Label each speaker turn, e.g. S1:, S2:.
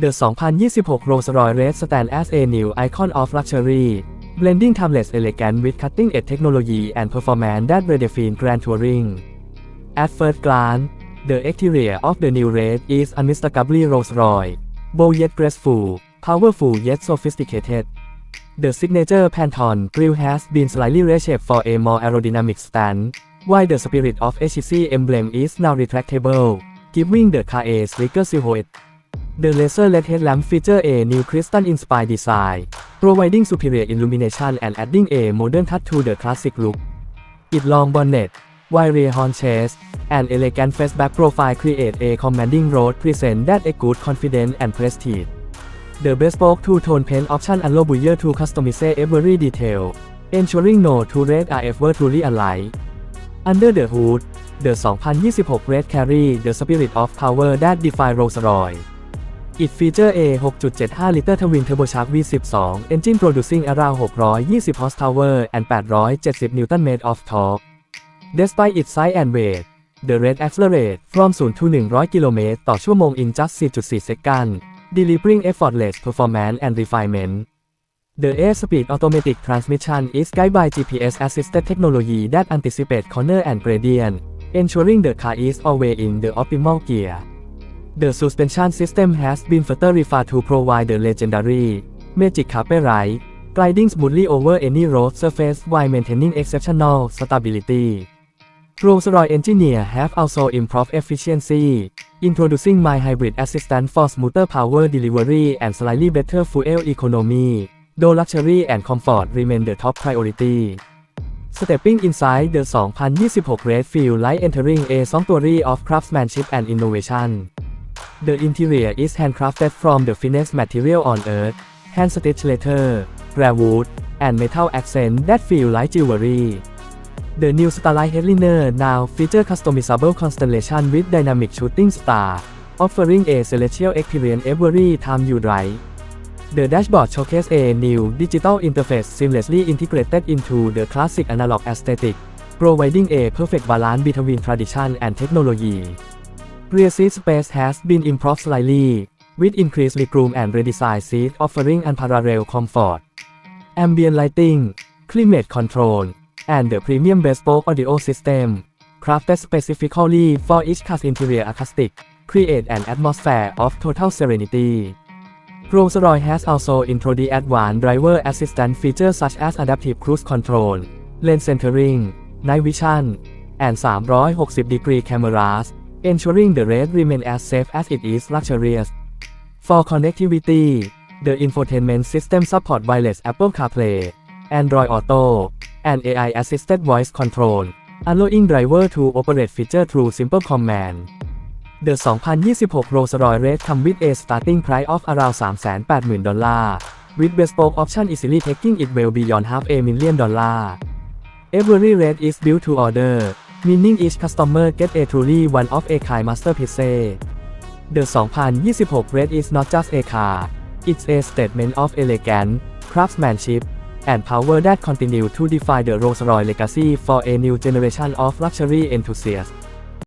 S1: The 2026 Rolls-Royce Red stand as a new icon of luxury, blending timeless elegance with cutting-edge technology and performance that redefine grand touring. At first glance, the exterior of the new Red is unmistakably Rolls-Royce, bold yet graceful, powerful yet sophisticated. The signature Pantone grille has been slightly reshaped for a more aerodynamic stance, while the spirit of HCC emblem is now retractable, giving the car a sleeker silhouette. The laser-LED headlamp feature a new crystal-inspired design, providing superior illumination and adding a modern touch to the classic look. Its long bonnet, wide rear horn chase, and elegant fastback profile create a commanding road presence that exudes confidence and prestige. The bespoke two-tone paint option allow buyer to customize every detail, ensuring no two reds are ever truly alike. Under the hood, the 2026 Red carry the spirit of power that define Rolls-Royce. It feature a 6.75-liter twin turbocharged V12 engine producing around 620 horsepower and 870 Nm of torque. Despite its size and weight, the Red accelerates from 0 to 100 km ต่อชั่วโมง in just 4.4 seconds, delivering effortless performance and refinement. The 8-speed automatic transmission is guided by GPS-assisted technology that anticipates corner and gradient, ensuring the car is always in the optimal gear. The suspension system has been further refined to provide the legendary Magic Carpet Ride, gliding smoothly over any road surface while maintaining exceptional stability. Rolls-Royce engineers have also improved efficiency, introducing My Hybrid Assistant for smoother power delivery and slightly better fuel economy, though luxury and comfort remain the top priority. Stepping inside the 2026 Red feel like entering a sanctuary of craftsmanship and innovation. The interior is handcrafted from the finest material on earth, hand-stitched leather, rare wood, and metal accents that feel like jewelry. The new Starlight Headliner now features customizable constellation with dynamic shooting star, offering a celestial experience every time you drive. The dashboard showcases a new digital interface seamlessly integrated into the classic analog aesthetic, providing a perfect balance between tradition and technology. Rear seat space has been improved slightly, with increased legroom and redesigned seat offering unparalleled comfort. Ambient lighting, climate control, and the premium bespoke audio system, crafted specifically for each car's interior acoustic, create an atmosphere of total serenity. Rolls-Royce has also introduced advanced driver assistance features such as adaptive cruise control, lane centering, night vision, and 360-degree cameras, ensuring the race remains as safe as it is luxurious. For connectivity, the infotainment system supports wireless Apple CarPlay, Android Auto, and AI-assisted voice control, allowing driver to operate feature through simple command. The 2026 Rolls-Royce Red come with a starting price of around 380,000ดอลลาร์ with bespoke option easily taking it well beyond half a million dollars. Every red is built to order, meaning each customer get a truly one of a kind masterpiece. The 2026 Red is not just a car, it's a statement of elegance, craftsmanship, and power that continue to define the Rolls-Royce legacy for a new generation of luxury enthusiasts.